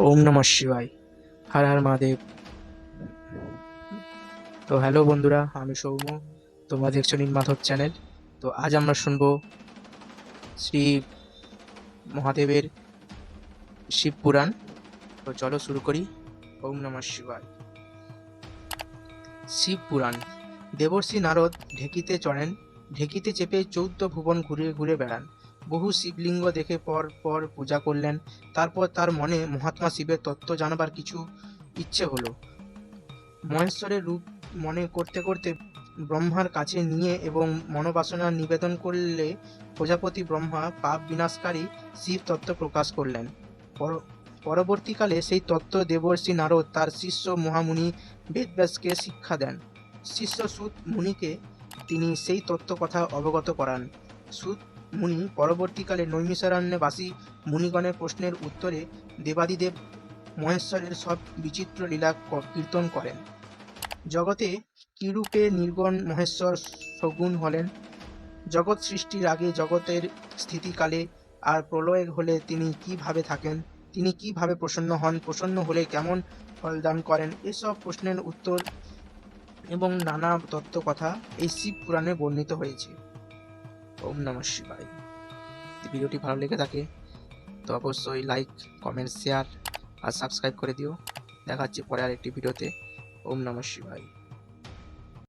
ওম নমঃ শিবায়। হর হর মহাদেব। তো হ্যালো বন্ধুরা, আমি সৌম্য। তোমরা দেখছ নীলমাধব চ্যানেল। তো আজ আমরা শুনব শ্রী মহাদেবের শিব পুরাণ। তো চলো শুরু করি। ওম নমঃ শিবায়। শিব পুরাণ। দেবর্ষি নারদ ঢেকিতে চড়েন। ঢেকিতে চেপে চৌদ্দ ভুবন ঘুরে ঘুরে বেড়ান। বহু শিবলিঙ্গ দেখে পর পর পূজা করলেন। তারপর তার মনে মহাত্মা শিবের তত্ত্ব জানবার কিছু ইচ্ছে হলো। মহেশ্বরের রূপ মনে করতে করতে ব্রহ্মার কাছে নিয়ে এবং মনোবাসনা নিবেদন করলে প্রজাপতি ব্রহ্মা পাপ বিনাশকারী শিব তত্ত্ব প্রকাশ করলেন। পর- পরবর্তীকালে সেই তত্ত্ব দেবর্ষি নারদ তার শিষ্য মহামুনি বেদব্যাসকে শিক্ষা দেন। শিষ্য সুত মুনিকে তিনি সেই তত্ত্ব কথা অবগত করান। সুত মুনি পরবর্তীকালে নৈমিষারণ্যবাসী মুনিগণের প্রশ্নের উত্তরে দেবাদিদেব মহেশ্বরের সব বিচিত্র লীলা কীর্তন করেন। জগতে কিরূপে নির্গুণ মহেশ্বর সগুণ হলেন? জগৎ সৃষ্টির আগে জগতের স্থিতিকালে আর প্রলয় হলে তিনি কীভাবে থাকেন? তিনি কীভাবে প্রসন্ন হন? প্রসন্ন হলে কেমন ফলদান করেন? এসব প্রশ্নের উত্তর এবং নানা তত্ত্ব কথা এই শিব পুরাণে বর্ণিত হয়েছে। ওম নমঃ শিবায়। ভিডিওটি ভালো লেগে থাকে, তো অবশ্যই লাইক কমেন্ট শেয়ার আর সাবস্ক্রাইব করে দিও। দেখা হচ্ছে পরে আরেকটি ভিডিওতে। ওম নমঃ শিবায়।